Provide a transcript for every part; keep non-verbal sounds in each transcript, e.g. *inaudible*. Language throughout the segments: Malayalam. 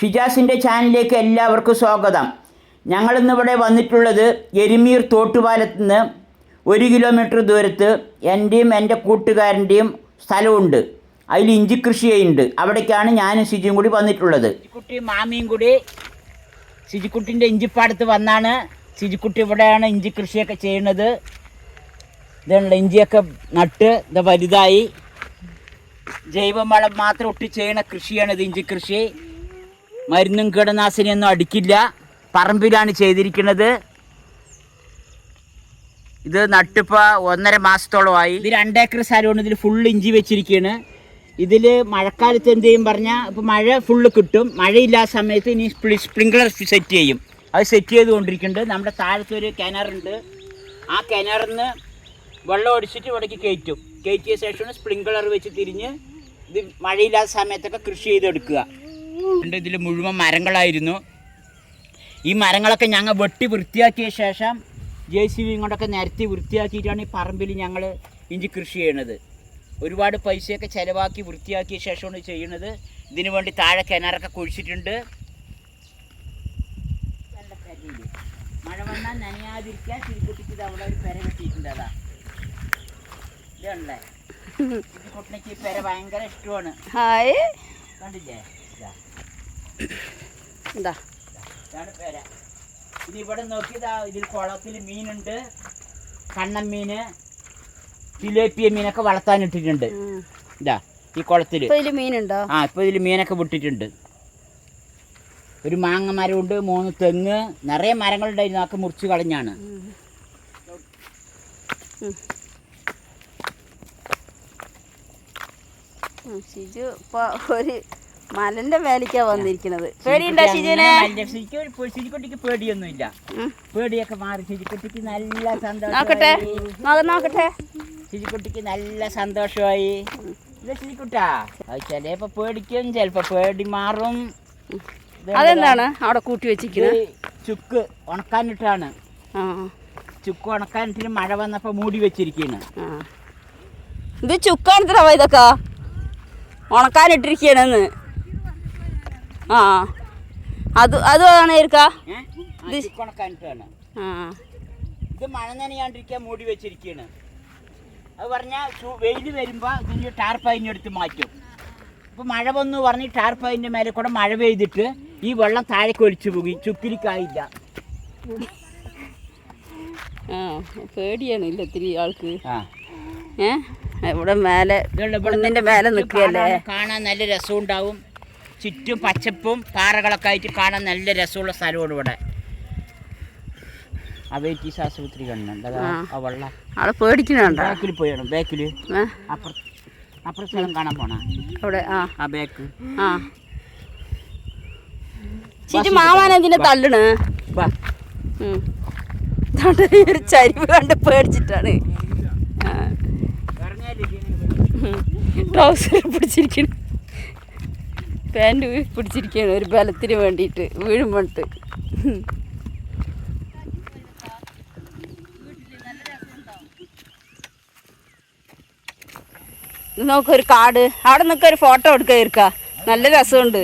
ഷിജാസിന്റെ ചാനലിലേക്ക് എല്ലാവർക്കും സ്വാഗതം. ഞങ്ങളിന്നിവിടെ വന്നിട്ടുള്ളത് എരുമീർ തോട്ടുപാലത്ത് നിന്ന് ഒരു കിലോമീറ്റർ ദൂരത്ത് എന്റെയും എന്റെ കൂട്ടുകാരന്റെയും സ്ഥലമുണ്ട്. അതിൽ ഇഞ്ചി കൃഷി ചെയ്യുന്നുണ്ട് അവിടേക്കാണ് ഞാനും സിജിയും കൂടി വന്നിട്ടുള്ളത്. സിജിക്കുട്ടി മാമിയും കൂടി സിജിക്കുട്ടിന്റെ ഇഞ്ചിപ്പാടത്ത് വന്നാണ്. സിജിക്കുട്ടി ഇവിടെയാണ് ഇഞ്ചി കൃഷിയൊക്കെ ചെയ്യുന്നത്. ഇതുള്ള ഇഞ്ചിയൊക്കെ നട്ട് ഇത് വലുതായി. ജൈവവളം മാത്രം ഒട്ടി ചെയ്യുന്ന കൃഷിയാണ് ഇത് ഇഞ്ചി കൃഷി. മരുന്നും കീടനാശിനിയൊന്നും അടിക്കില്ല. പറമ്പിലാണ് ചെയ്തിരിക്കുന്നത്. ഇത് നട്ടിപ്പ ഒന്നര മാസത്തോളമായി ഇത് രണ്ടേക്കർ സ്ഥലമാണ് ഇതിൽ ഫുൾ ഇഞ്ചി വെച്ചിരിക്കുകയാണ് ഇതിൽ മഴക്കാലത്ത് എന്ത് ചെയ്യും പറഞ്ഞാൽ ഇപ്പോൾ മഴ ഫുള്ള് കിട്ടും. മഴയില്ലാത്ത സമയത്ത് ഇനി സ്പ്രിങ്ക്ലർ സെറ്റ് ചെയ്യും. അത് സെറ്റ് ചെയ്തുകൊണ്ടിരിക്കുന്നുണ്ട്. നമ്മുടെ താഴത്തെ ഒരു കിണറുണ്ട് ആ കിണറിൽ നിന്ന് വെള്ളം ഒടിച്ചിട്ട് ഇവിടേക്ക് കയറ്റും. കയറ്റിയ ശേഷമാണ് സ്പ്രിങ്ക്ലർ വെച്ച് തിരിഞ്ഞ് ഇത് മഴയില്ലാത്ത സമയത്തൊക്കെ കൃഷി ചെയ്തെടുക്കുക. ഇതിൽ മുഴുവൻ മരങ്ങളായിരുന്നു. ഈ മരങ്ങളൊക്കെ ഞങ്ങൾ വെട്ടി വൃത്തിയാക്കിയ ശേഷം ജെ സി ബി കൊണ്ടൊക്കെ നിരത്തി വൃത്തിയാക്കിയിട്ടാണ് ഈ പറമ്പിൽ ഞങ്ങൾ ഇഞ്ചി കൃഷി ചെയ്യണത്. ഒരുപാട് പൈസയൊക്കെ ചിലവാക്കി വൃത്തിയാക്കിയ ശേഷമാണ് ചെയ്യണത്. ഇതിനു വേണ്ടി താഴെ കിണറൊക്കെ കുഴിച്ചിട്ടുണ്ട്. മഴ വന്നാൽ നനയാതിരിക്കാൻ തിരുക്കുട്ടിക്ക് അവിടെ ഒരു പെര കെട്ടിയിട്ടുണ്ട് അതാ. ഇതുണ്ടേ *laughs* കുട്ടിക്ക് ഈ പെര ഭയങ്കര ഇഷ്ടമാണ്. കണ്ടില്ലേ? എന്താ ഇനി ഇവിടെ നോക്കിയതാ ഇതിൽ കുളത്തിൽ മീനുണ്ട്. കണ്ണൻ മീന് തിലേപ്പിയ മീനൊക്കെ വളർത്താൻ ഇട്ടിട്ടുണ്ട്. ഇതാ ഈ കുളത്തിൽ ഇപ്പൊ ഇതിൽ മീനുണ്ടോ? ആ ഇപ്പൊ ഇതിൽ മീനൊക്കെ വിട്ടിട്ടുണ്ട്. ഒരു മാങ്ങ മരമുണ്ട് മൂന്ന് തെങ്ങ് നിറയെ മരങ്ങളുണ്ടായിരുന്നു അതൊക്കെ മുറിച്ച് കളഞ്ഞാണ്. ഉം, ഷിജു ഇപ്പൊ ഒരു മലന്റെ മേലേക്കാ വന്നിരിക്കുന്നത്. പേടിയുണ്ടോ ഷിജുവിനെ? ശിജിക്കുട്ടിക്ക് പേടിയൊന്നുമില്ല. പേടിയൊക്കെ മാറി. ശിജിക്കുട്ടിക്ക് നല്ല സന്തോഷം നോക്കട്ടെ. നോക്കട്ടെ. ശിജിക്കുട്ടിക്ക് നല്ല സന്തോഷമായി. ഇത് ശിരിക്കുട്ടാ. അത് ചിലപ്പോ പേടിക്കും ചിലപ്പോ പേടി മാറും. അതെന്താണ് അവിടെ കൂട്ടി വെച്ചിരിക്കുന്നത്? ചുക്ക് ഉണക്കാനിട്ടാണ്. ചുക്ക് ഉണക്കാനിട്ട് മഴ വന്നപ്പോ മൂടി വെച്ചിരിക്കുകയാണ് ഇത് ചുക്കാണത്ര ഇതൊക്കെ ഉണക്കാനിട്ടിരിക്കണെന്ന് ആ. അത് അത് ആ ഇത് മഴ നനയാണ്ടിരിക്കാൻ മൂടി വെച്ചിരിക്കുകയാണ് അത് പറഞ്ഞാൽ വെയിൽ വരുമ്പോൾ ഇതിന്റെ ടാർപ്പൈനെടുത്ത് മാറ്റും. ഇപ്പോൾ മഴ വന്നു പറഞ്ഞ് ടാർപ്പൈന്റെ മേലെ കൂടെ മഴ പെയ്തിട്ട് ഈ വെള്ളം താഴേക്ക് ഒലിച്ചു പോകി ചുക്കിരിക്കായില്ല. ആ പേടിയാണ് ഇല്ല ഒത്തിരി ആൾക്ക്. ഏ? ഇവിടെ മേലെ ഇതുണ്ട് മേലെ നിൽക്കുകയല്ലേ? കാണാൻ നല്ല രസമുണ്ടാവും. ചുറ്റും പച്ചപ്പും പാറകളൊക്കെ ആയിട്ട് കാണാൻ നല്ല രസമുള്ള സ്ഥലമാണ് ഇവിടെ. അവൈറ്റീസ് ആശുപത്രി കാണുന്നുണ്ട്. ആ. വെള്ളം ബാക്കിൽ പോയാണ് ബാക്കിൽ അപ്പുറം അപ്പുറത്ത് സ്ഥലം കാണാൻ പോണ? അവിടെ ആ. ബാക്ക്. ആ. ചിരി മാമാൻ എന്തിനെ തള്ളണ്? ഒരു ചരിവ് കണ്ട് പേടിച്ചിട്ടാണ്. ട്രൗസർ പിടിച്ചിരിക്കണ്. പാന്റ് പിടിച്ചിരിക്കുകയാണ് ഒരു ബലത്തിന് വേണ്ടിയിട്ട് വീഴും വേണ്ടിട്ട് നോക്കൊരു കാട്. അവിടെ നിൽക്ക ഒരു ഫോട്ടോ എടുക്കാൻ ഇരിക്ക. നല്ല രസമുണ്ട്.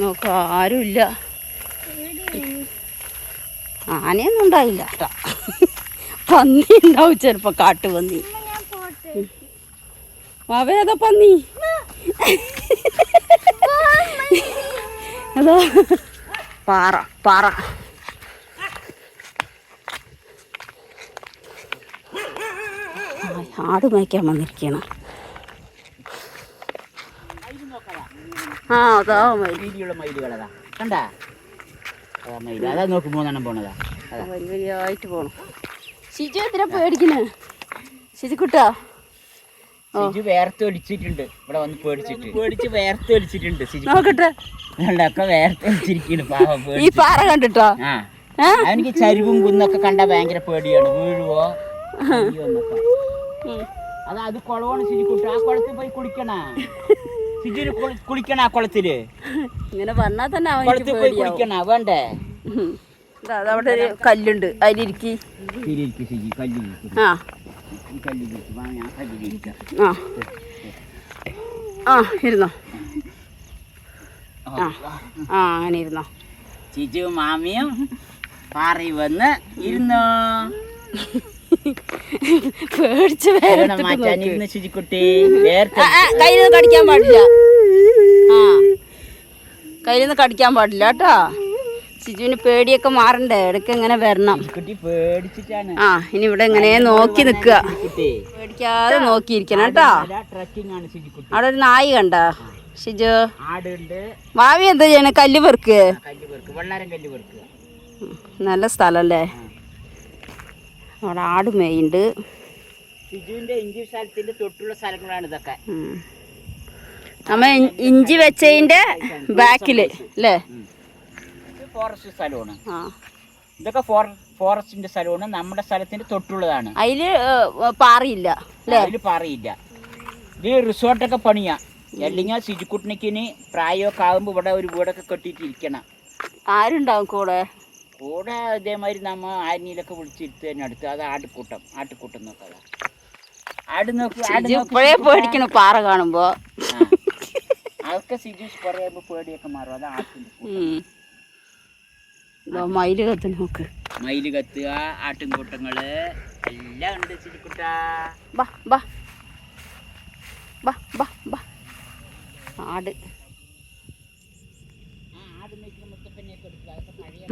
നോക്ക ആരുമില്ല. ആനയൊന്നും ഉണ്ടായില്ല. കേട്ടോ പന്നി ഉണ്ടാവും ചിലപ്പോ കാട്ടുപന്നി. അവേതാ പന്നി. അതോ. പാറ പാറ. ആ, ആട് മേയ്ക്കാൻ വന്നിരിക്കണം. ആ അതാ മയിലുകളതാ. കണ്ടാ? അതാ മയിൽ അതാ നോക്ക് മൂന്നെണ്ണം പോണതാ. വലിയ വലിയ ആയിട്ട് പോണം. ഷിജു എന്തിനാ പേടിക്കുന്നു? ഷിജുക്കുട്ടാ ഓ. സിജു വേർത്ത് ഒലിച്ചിട്ടുണ്ട്. ഇവിടെ വന്ന് പേടിച്ചിട്ട്. പേടിച്ച് വേർത്ത് ഒലിച്ചിട്ടുണ്ട് സിജു നോക്കട്ടെ. ഒക്കെ വേർത്ത് ഒലിച്ചിരിക്കുന്നു പാവം ഈ. പാറ കണ്ടിട്ടോ? ആ. അവനിക്ക് ചരിവും കുന്നൊക്കെ കണ്ട ഭയങ്കര പേടിയാണ്. വീഴുവോ. അത് അത് കുളമാണ് സിജിക്കുട്ടി ആ കുളത്തിൽ പോയി കുളിക്കണ. ശരി കുളി- കുളിക്കണ ആ കുളത്തിൽ. ഇങ്ങനെ പറഞ്ഞാൽ തന്നെ അവനിക്ക് കുളത്തിൽ പോയി കുടിക്കണ കുളിക്കണ. വേണ്ടേ? അവിടെ ഒരു കല്ലുണ്ട്. അതിലിരിക്കി. ആ. ആ. ആ ഇരുന്നോ. ആ. ആ അങ്ങനെ ഇരുന്നോ. ചിജു മാമിയും പാറി വന്ന് ഇരുന്നോ? പേടിച്ച് മാറ്റാൻ മാറ്റാനിരുന്ന് ശുചിക്കുട്ടി? കയ്യിൽ നിന്ന് കടിക്കാൻ പാടില്ല. ആ. കയ്യിൽ നിന്ന് കടിക്കാൻ പാടില്ല കേട്ടോ. സിജുവിന് പേടിയൊക്കെ മാറണ്ടേ? ഇടയ്ക്ക് ഇങ്ങനെ വരണം. ആ ഇനി ഇവിടെ ഇങ്ങനെ നോക്കി നിക്കുക പേടിക്കാതെ നോക്കിയിരിക്കണം കേട്ടോ. അവിടെ ഒരു നായി കണ്ട? ഷിജു ഭാവി എന്താ ചെയ്യണ? കല്ല് പെറുക്ക്. പെറുക്കുക നല്ല സ്ഥലമല്ലേ അവിടെ ആട് മേയുണ്ട്. ഷിജുവിന്റെ ഇഞ്ചി സ്ഥലത്തിന്റെ തൊട്ടുള്ള സ്ഥലങ്ങളാണ് ഇതൊക്കെ. നമ്മ ഇഞ്ചി വെച്ചതിന്റെ ബാക്കിൽ അല്ലേ ഫോറസ്റ്റ് സ്ഥലമാണ്. ഇതൊക്കെ ഫോറസ്റ്റിന്റെ സ്ഥലമാണ്. നമ്മുടെ സ്ഥലത്തിന്റെ തൊട്ടുള്ളതാണ്. അതിൽ പാറയില്ല അതിൽ പാറയില്ല. ഇത് റിസോർട്ടൊക്കെ പണിയാ. അല്ലെങ്കിൽ സിജുക്കുട്ടിനിക്കിന് പ്രായമൊക്കെ ആകുമ്പോ ഇവിടെ ഒരു വീടൊക്കെ കെട്ടിയിട്ടിരിക്കണം ആരുണ്ടാവും കൂടെ? കൂടെ ഇതേമാതിരി നമ്മ ആരിനിയിലൊക്കെ വിളിച്ചിരുത്ത് അടുത്ത്. അത് ആട്ടുകൂട്ടം ആട്ടുകൂട്ടം നോക്കാം ആട് നോക്കി ഇപ്പോഴേ പേടിക്കണം പാറ കാണുമ്പോ. അതൊക്കെ സിജു പറയുമ്പോൾ പേടിയൊക്കെ മാറും. അത്. ഇതോ മയിൽ കത്ത് നോക്ക്. മയിൽ കത്തുക ആട്ടിൻകൂട്ടങ്ങൾ എല്ലാം ഉണ്ട് ചിരിക്കുട്ട. ബാ ബാ. ബാ ബാ ബാ. ആട്.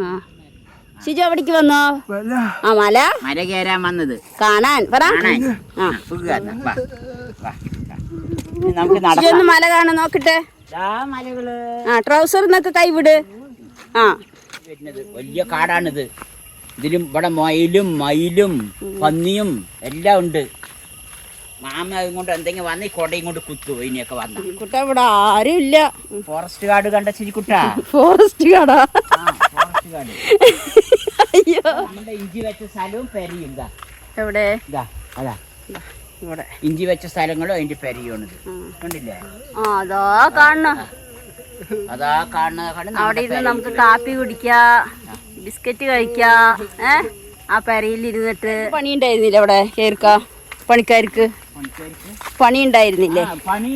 ആ. ഷിജു എവിടേക്ക് വന്നോ? ആ മല. മല കയറാൻ വന്നത്. കാണാൻ. പറ. കാണാൻ. ആ. സുഖാ. വാ, വാ, വാ. ഇനി നമുക്ക് ഷിജു നടക്കാം ഒന്ന് മല കാണാൻ നോക്കട്ടെ. ആ ട്രൗസറിന്നൊക്കെ കൈവിട്. ആ. വരുന്നത്. വലിയ കാടാണിത്. ഇതിലും ഇവിടെ മയിലും മയിലും പന്നിയും എല്ലാം ഉണ്ട്. മാമ അതുകൊണ്ട് എന്തെങ്കിലും വന്ന് ഈ കൊടയും കൊണ്ട് കുത്തു ഇനിയൊക്കെ വന്ന. കുട്ട ഇവിടെ ആരും ഇല്ല. ഫോറസ്റ്റ് കാർഡ് കണ്ട ചിരിക്കുട്ട *laughs* ഫോറസ്റ്റ് കാർഡാ ഫോറസ്റ്റ് അയ്യോ. നമ്മുടെ ഇഞ്ചി വെച്ച സ്ഥലവും പെരയും. എവിടെ? അതാ. ഇവിടെ. ഇഞ്ചി വെച്ച സ്ഥലങ്ങളും അതിന്റെ പെരയുമാണിത് കണ്ടില്ലേ? ആ അതാ കാണണം അതാ കാണുന്ന അവിടെ ഇരുന്ന് നമുക്ക് കാപ്പി കുടിക്കാ ബിസ്ക്കറ്റ് കഴിക്കാ ഏ? ആ പെരയിൽ ഇരുന്നിട്ട് പണി ഉണ്ടായിരുന്നില്ല അവിടെ കേൾക്ക പണിക്കാർക്ക്? പണി ഉണ്ടായിരുന്നില്ലേ ആ, പണി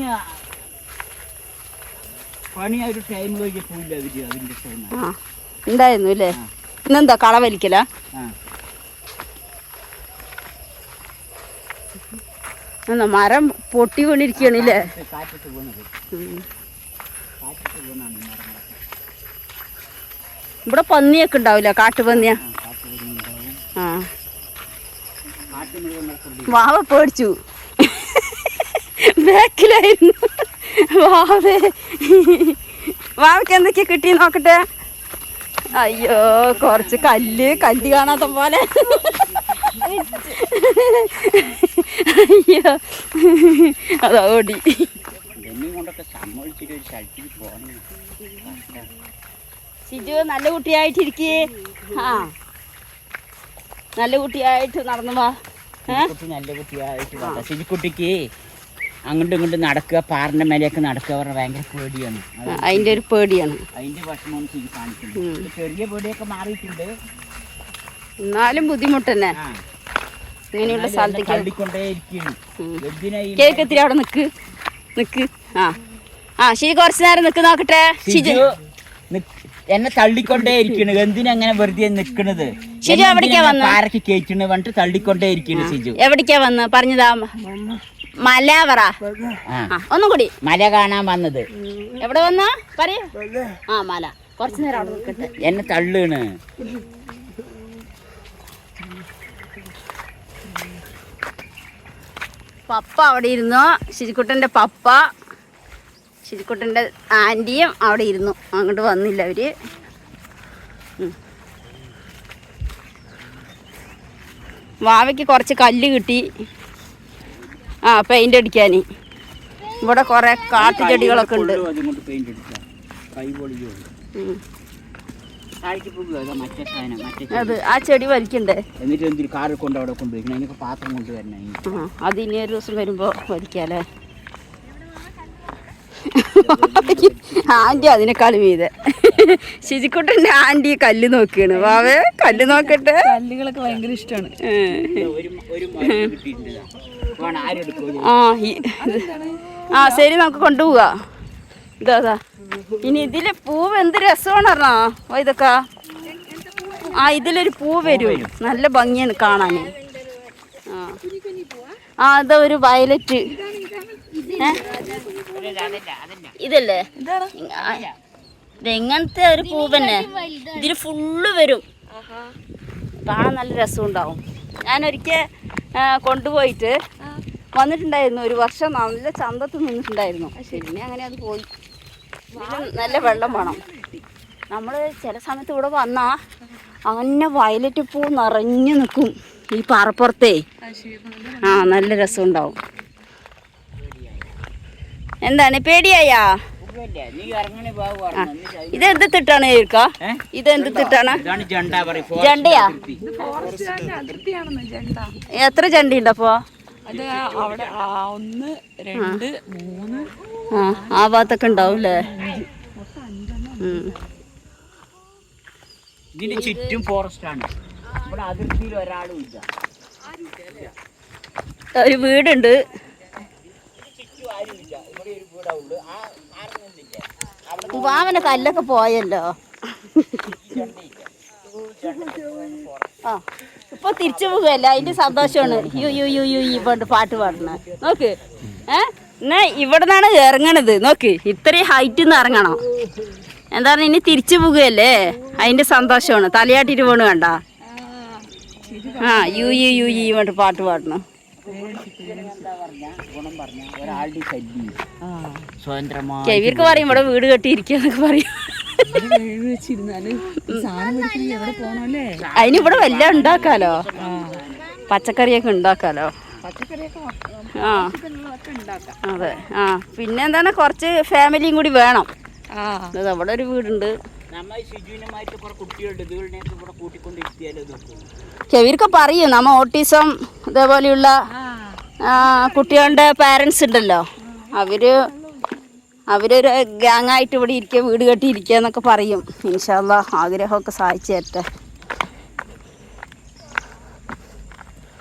പണി ഒരു അതിന്റെ ടൈം ആ ഉണ്ടായിരുന്നു അല്ലേ? ഇന്നെന്താ കള വലിക്കല? മരം പൊട്ടി വീണിരിക്കണില്ലേ കാറ്റത്ത് കാറ്റത്ത് വീണത് വീണാണ് മരങ്ങളൊക്കെ ഇവിടെ പന്നിയൊക്കെ ഉണ്ടാവില്ല? കാട്ടുപന്നിയാ ആ, വാവ പേടിച്ചു. ബാക്കിലായിരുന്നു. വാവേ. വാവയ്ക്ക് എന്തൊക്കെയാ കിട്ടി നോക്കട്ടെ? അയ്യോ കുറച്ച് കല്ല് കല്ല് കാണാത്ത പോലെ. അയ്യോ. അതാ ഓടി എന്നെയും കൊണ്ടൊക്കെ സമ്മതിച്ചിട്ട് ഒരു സ്ഥലത്തേക്ക് പോകണം. സിജു നല്ല കുട്ടിയായിട്ടിരിക്കേ. ആ. നല്ല കുട്ടിയായിട്ട് നടന്നു വാ. നല്ല കുട്ടിയായിട്ട് സിജിക്കുട്ടിക്ക് അങ്ങോട്ടും ഇങ്ങോട്ടും നടക്കുക പാറിന്റെ മേലെയൊക്കെ നടക്കുക പറഞ്ഞാൽ ഭയങ്കര പേടിയാണ്. അതിന്റെ ഒരു പേടിയാണ്. അതിന്റെ ഭക്ഷണം കാണിക്കുന്നത്. ഇപ്പൊ ചെറിയ പേടിയൊക്കെ മാറിയിട്ടുണ്ട്. എന്നാലും ബുദ്ധിമുട്ട് തന്നെ ഇങ്ങനെയുള്ള സ്ഥലത്തേക്ക് കേക്ക് എത്തിരി അവിടെ നിക്ക്. നിക്ക്. ആ. ആ കുറച്ച് നേരം നിക്ക് നോക്കട്ടെ. ഷിജു എന്നെ തള്ളിക്കൊണ്ടേ ഇരിക്കണ് എന്തിനാ അങ്ങനെ വെറുതെ നിക്കണത്? ഷിജു എവിടേക്കാ വന്നു? ആരൊക്കെ പാരക്ക് കേറ്റിണ് പറഞ്ഞിട്ട് തള്ളിക്കൊണ്ടേ ഇരിക്കണ് സിജു എവിടേക്കാ വന്ന്? പറഞ്ഞതാ. മലവറ ഒന്നും കൂടി. മല കാണാൻ വന്നത്. എവിടെ വന്ന? പറയ. ആ മല. കുറച്ച് നേരം അവിടെ നിൽക്കട്ടെ എന്നെ തള്ളാണ്. പപ്പ അവിടെ ഇരുന്നു. ശിരിക്കുട്ടന്റെ പപ്പ. ശിരിക്കുട്ടന്റെ ആന്റിയും അവിടെ ഇരുന്നു. അങ്ങോട്ട് വന്നില്ല അവർ വാവയ്ക്ക് കുറച്ച് കല്ല് കിട്ടി. ആ പെയിന്റ് അടിക്കാൻ ഇവിടെ കുറേ കാട്ടുചെടികളൊക്കെ ഉണ്ട്. അതാ ആ ചെടി വലിക്കണ്ടേ? എന്നിട്ട് എന്തൊരു കാറിൽ കൊണ്ട് അവിടെ കൊണ്ടുപോയി? പാത്രം കൊണ്ടുവരണം. അത് ഇനി ഒരു ദിവസം വരുമ്പോൾ വലിക്കാല്ലേ? ആന്റി അതിനേക്കാളും മീതെ ശിജിക്കുട്ടന്റെ ആന്റി കല്ല് നോക്കിയാണ് വാവേ കല്ല് നോക്കട്ടെ. കല്ലുകളൊക്കെ ഭയങ്കര ഇഷ്ടമാണ്. ആ ആ ശരി നമുക്ക് കൊണ്ടുപോവാ ഇതാ ഇനി ഇതിലെ പൂവ് എന്ത് രസമാണ് പറഞ്ഞാ? ഇതൊക്കെ. ആ ഇതിലൊരു പൂ വരും. നല്ല ഭംഗിയാണ് കാണാൻ ആ. ആ അതാ ഒരു വയലറ്റ്? ഇതല്ലേ? ഇതെങ്ങനത്തെ ഒരു പൂവന്നെ. ഇതിൽ ഫുള്ള് വരും. കാണാൻ നല്ല രസമുണ്ടാവും. ഞാനൊരിക്കൽ കൊണ്ടുപോയിട്ട് വന്നിട്ടുണ്ടായിരുന്നു. ഒരു വർഷം നല്ല ചന്തത്ത് നിന്നിട്ടുണ്ടായിരുന്നു. പിന്നെ അങ്ങനെ അത് പോയി. നല്ല വെള്ളം വേണം. നമ്മൾ ചില സമയത്ത് ഇവിടെ വന്നാ അങ്ങനെ വയലറ്റ് പൂ നിറഞ്ഞു നിൽക്കും ഈ പാറപ്പുറത്തേ. ആ നല്ല രസമുണ്ടാവും. എന്താണ് പേടിയായാ? നീ എന്ത് തിട്ടാണ് ചേർക്ക ഇത് എന്ത് തിട്ടാണ് ജണ്ട ജണ്ടയാ? അതിർത്തിയാണെന്ന് ജണ്ട. എത്ര ചണ്ടി ഉണ്ടപ്പോ ആ, ഒന്ന് രണ്ട് മൂന്ന് ആ ആ ഭാഗത്തൊക്കെ ഉണ്ടാവൂലേ ഇതിന് ചുറ്റും ഫോറസ്റ്റ് ആണ്. ഇവിടെ അതിർത്തിയിൽ ഒരാളും ഇല്ല. ഒരു വീടുണ്ട്. ചുറ്റും ആരും വാവന കല്ലൊക്കെ പോയല്ലോ. ആ ഇപ്പൊ തിരിച്ചു പോകുവല്ല അതിന്റെ സന്തോഷമാണ്. യു യു യു യു ഈ പണ്ട് പാട്ട് പാടുന്ന. നോക്ക്. ഏ? എന്നാ ഇവിടെ നിന്നാണ് ഇറങ്ങണത്. നോക്ക് ഇത്രയും ഹൈറ്റിൽ നിന്ന് ഇറങ്ങണം. എന്താണ് ഇനി തിരിച്ചു പോകുകയല്ലേ അതിന്റെ സന്തോഷമാണ്. തലയാട്ടിട്ട് പോണ് കണ്ട? ആ യു യു യു ഈ പണ്ട് പാട്ട് പാടണം. ചെവിയൊക്കെ പറയും ഇവിടെ വീട് കെട്ടിയിരിക്കുക പറയും. അതിന് ഇവിടെ വല്ല ഉണ്ടാക്കാലോ? പച്ചക്കറിയൊക്കെ ഉണ്ടാക്കാലോ? ആ. അതെ ആ. പിന്നെ എന്താണ് കുറച്ച് ഫാമിലിയും കൂടി വേണം. അവിടെ ഒരു വീടുണ്ട്. നമ്മൾ ശുചിനുമായിട്ട് കുറെ കുട്ടികളുണ്ട്. ഇതുകളിനെയൊക്കെ ഇവിടെ കൂട്ടിക്കൊണ്ടിരുത്തിയാലോ നോക്കൂ പറയും. നമ്മ ഓട്ടിസം ഇതേപോലെയുള്ള ആ, കുട്ടികളുടെ പാരൻസ് ഉണ്ടല്ലോ. അവർ അവരൊരു ഗ്യാങ് ആയിട്ട് ഇവിടെ ഇരിക്കുക വീട് കെട്ടി ഇരിക്കുക എന്നൊക്കെ പറയും. ഇൻഷാല്ല ആഗ്രഹമൊക്കെ സാധിച്ചു തരട്ടെ.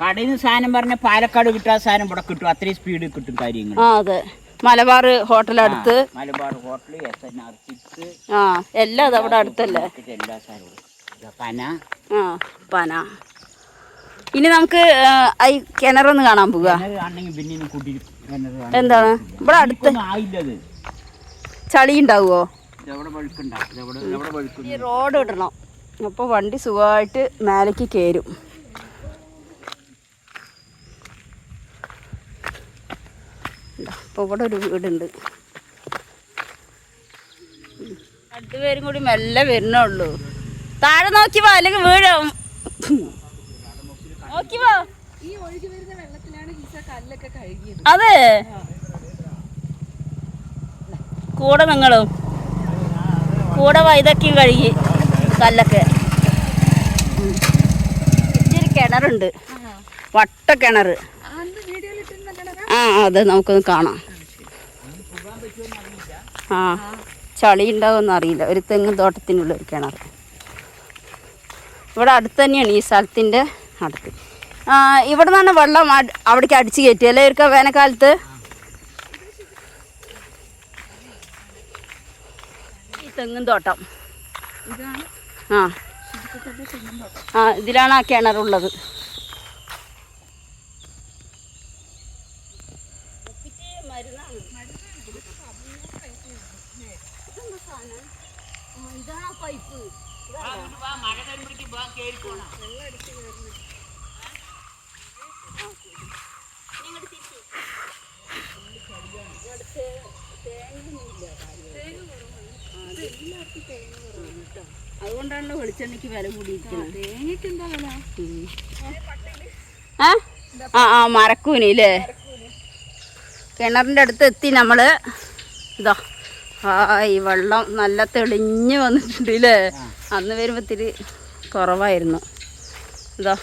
കടയിൽ നിന്ന് സാധനം പറഞ്ഞ പാലക്കാട് കിട്ടാത്ത സാധനം ഇവിടെ കിട്ടും. അത്രയും സ്പീഡ് കിട്ടും കാര്യങ്ങൾ ആ അതെ. മലബാർ ഹോട്ടൽ അടുത്ത്. Malabar hotel S N R chips ആ എല്ലാം അത് അവിടെ അടുത്തല്ലേ? എല്ലാ പന. ആ പന. ഇനി നമുക്ക് ഐ ഈ കിണറൊന്ന് കാണാൻ പോവുക. എന്താണ്? ഇവിടെ അടുത്ത്. ചളി ഉണ്ടാവുമോ റോഡ് ഇടണം അപ്പോൾ വണ്ടി സുഖമായിട്ട് മേലേക്ക് കയറും. അപ്പോൾ ഇവിടെ ഒരു വീടുണ്ട്. രണ്ടുപേരും കൂടി മെല്ലെ വരുന്നുള്ളൂ. താഴെ നോക്കി വാ അല്ലെങ്കിൽ വീഴും? നോക്കി വാ. ഈ ഒഴുകി വരുന്ന വെള്ളത്തിലാണ് ഈസ കല്ലൊക്കെ കഴുകിയത്. അതെ. കൂടെ നിങ്ങളും. കൂടെ വൈതക്കിയും കഴുകി കല്ലൊക്കെ. ഇതൊരു കിണറുണ്ട്. വട്ട കിണർ അന്ന് വീഡിയോയിൽ ഇട്ടിരുന്ന കിണറാ ആ അത് നമുക്കൊന്ന് കാണാം. ആ ചളി ഉണ്ടാവുമെന്ന് അറിയില്ല. ഒരു തെങ്ങ് തോട്ടത്തിനുള്ള ഒരു കിണർ. ഇവിടെ അടുത്ത് തന്നെയാണ് ഈ സ്ഥലത്തിന്റെ അടുത്ത്. ഇവിടെ നിന്നാണ് വെള്ളം അവിടേക്ക് അടിച്ചു കയറ്റി അല്ലേ ഇവർക്ക് വേനൽക്കാലത്ത്? ഈ തെങ്ങും തോട്ടം. ആ. ആ ഇതിലാണ് ആ കിണറുള്ളത്. അതുകൊണ്ടാണല്ലോ വെളിച്ചെണ്ണയ്ക്ക് വില കൂടിയിരിക്കുന്നത്. തേങ്ങയ്ക്ക് എന്താ വില? ആ? ആ ആ മരക്കൂനി അല്ലേ കിണറിന്റെ അടുത്ത് എത്തി നമ്മൾ ഇതാ ആ ഈ വെള്ളം നല്ല തെളിഞ്ഞ് വന്നിട്ടുണ്ട് അല്ലേ അന്ന് വരുമ്പോൾ ഇത്തിരി കുറവായിരുന്നു. ഇതാ.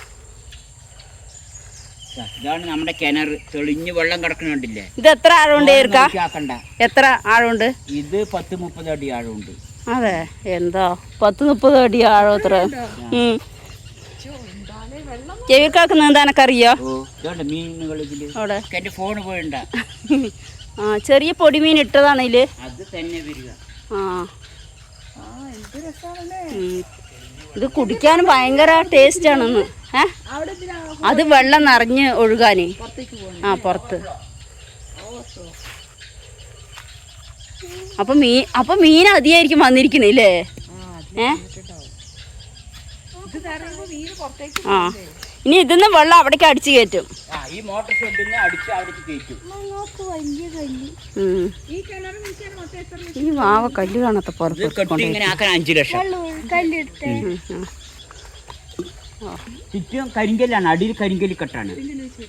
ഇതാണ് നമ്മുടെ കിണർ. തെളിഞ്ഞ് വെള്ളം കിടക്കുന്നുണ്ടല്ലേ ഇത് എത്ര ആഴമുണ്ട് എത്ര ആഴമുണ്ട്? ഇത് പത്ത് മുപ്പത് അടി ആഴമുണ്ട്. അതെ എന്താ? പത്ത് മുപ്പത് അടി ആഴോത്ര അത്ര. ചെവിക്കാക്ക് നീന്താനൊക്കെ അറിയോ അവിടെ. ഫോണ് പോയിണ്ട. ആ ചെറിയ പൊടിമീൻ ഇട്ടതാണ് ഇതിൽ അത് തന്നെ വരിക. ആ. ഇത് കുടിക്കാൻ ഭയങ്കര ടേസ്റ്റ് ആണെന്ന്. ഏ? അത് വെള്ളം നിറഞ്ഞ് ഒഴുകാനേ. ആ പുറത്ത്. അപ്പൊ മീൻ അപ്പൊ മീൻ അധികമായിരിക്കും വന്നിരിക്കുന്നില്ലേ ഏ? ആ. ഇനി ഇതിന്ന് വെള്ളം അവിടേക്ക് അടിച്ചു കയറ്റും. ആ ഈ മോട്ടോർ ഷെഡിന് അടിച്ച് അവിടേക്ക് കയറ്റും. ഉം. ഈ വാവ കല്ല് കാണത്ത പുറത്ത് അഞ്ചു ലക്ഷം. ചുറ്റും കരിങ്കല്ലാണ് അടിയിൽ കരിങ്കൽ കെട്ടാണ്.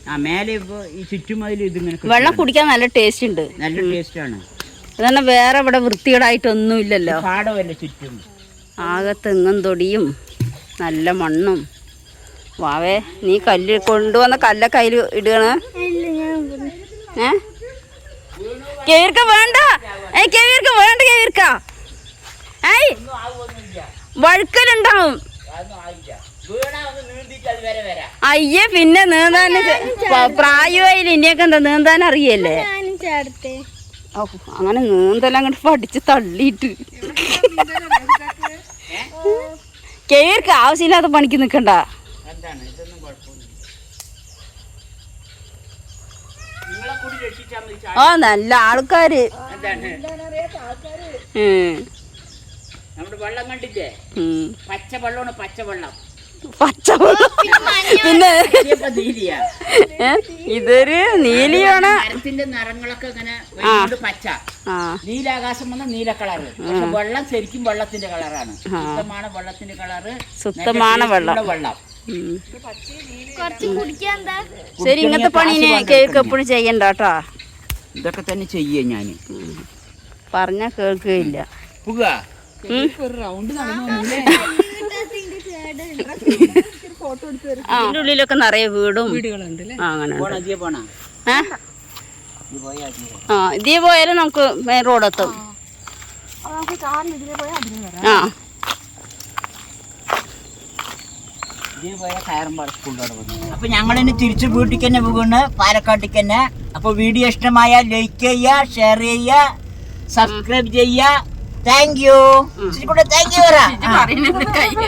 ആ മേലെ ഇപ്പൊ ഈ ചുറ്റുമതിൽ ഇതിങ്ങനെ. വെള്ളം കുടിക്കാൻ നല്ല ടേസ്റ്റ് ഉണ്ട്. നല്ല ടേസ്റ്റ് ആണ്. അതന്നെ വേറെ ഇവിടെ വൃത്തികേടായിട്ടൊന്നും ഇല്ലല്ലോ ചുറ്റും. ആകെ തെങ്ങും തൊടിയും നല്ല മണ്ണും. വാവേ നീ കല്ല് കൊണ്ടുവന്ന കല്ല കയ്യിൽ ഇടുകയാണ്? ഏ? കേവിർക്ക വേണ്ട. ഏ കേവിർക്ക വേണ്ട കേവിർക്ക. ഏയ് വഴുക്കലുണ്ടാവും. അയ്യേ പിന്നെ നീന്താൻ പ്രായമായില്ല? ഇനിയൊക്കെ എന്താ നീന്താൻ അറിയല്ലേ? അങ്ങനെ നീന്തൽ അങ്ങോട്ട് പഠിച്ച് തള്ളിയിട്ട്. കേർക്ക് ആവശ്യമില്ലാത്ത പണിക്ക് നിൽക്കണ്ട ആ നല്ല ആൾക്കാര്. നമ്മുടെ വെള്ളം കണ്ടില്ലേ? ഉം. പച്ച വെള്ളമാണ് പച്ച പിന്നെ ഇതൊരു നീലിയാണ്. മരത്തിന്റെ നിറങ്ങളൊക്കെ ഇങ്ങനെ വരുന്നുണ്ട് പച്ച. ആ. നീലാകാശം വന്ന നീല കളറ്. പക്ഷെ വെള്ളം ശരിക്കും വെള്ളത്തിന്റെ കളറാണ്. ശുദ്ധമാണ് വെള്ളത്തിന്റെ കളറ്. ശുദ്ധമാണ് വെള്ളം. വെള്ളം. ശരി ഇങ്ങനത്തെ പണിനെ കേക്ക് എപ്പോഴും ചെയ്യണ്ട കേട്ടോ. ഇതൊക്കെ തന്നെ ചെയ്യ ഞാൻ. പറഞ്ഞ കേൾക്കുകയില്ല. റൗണ്ട് നടന്നു ഇതിന്റെ ഉള്ളിലൊക്കെ നിറയെ വീടും വീടുകളുണ്ട് അല്ലേ ആ, അങ്ങനെ ആ ഇതേ പോയാലും നമുക്ക് മെയിൻ റോഡെത്തും ആ. അപ്പൊ ഞങ്ങളിനി തിരിച്ച് വീട്ടിൽ തന്നെ പോകുന്നു പാലക്കാട്ടിൽ തന്നെ അപ്പൊ വീഡിയോ ഇഷ്ടമായ ലൈക്ക് ചെയ്യുക ഷെയർ ചെയ്യുക സബ്സ്ക്രൈബ് ചെയ്യുക. Thank you thank you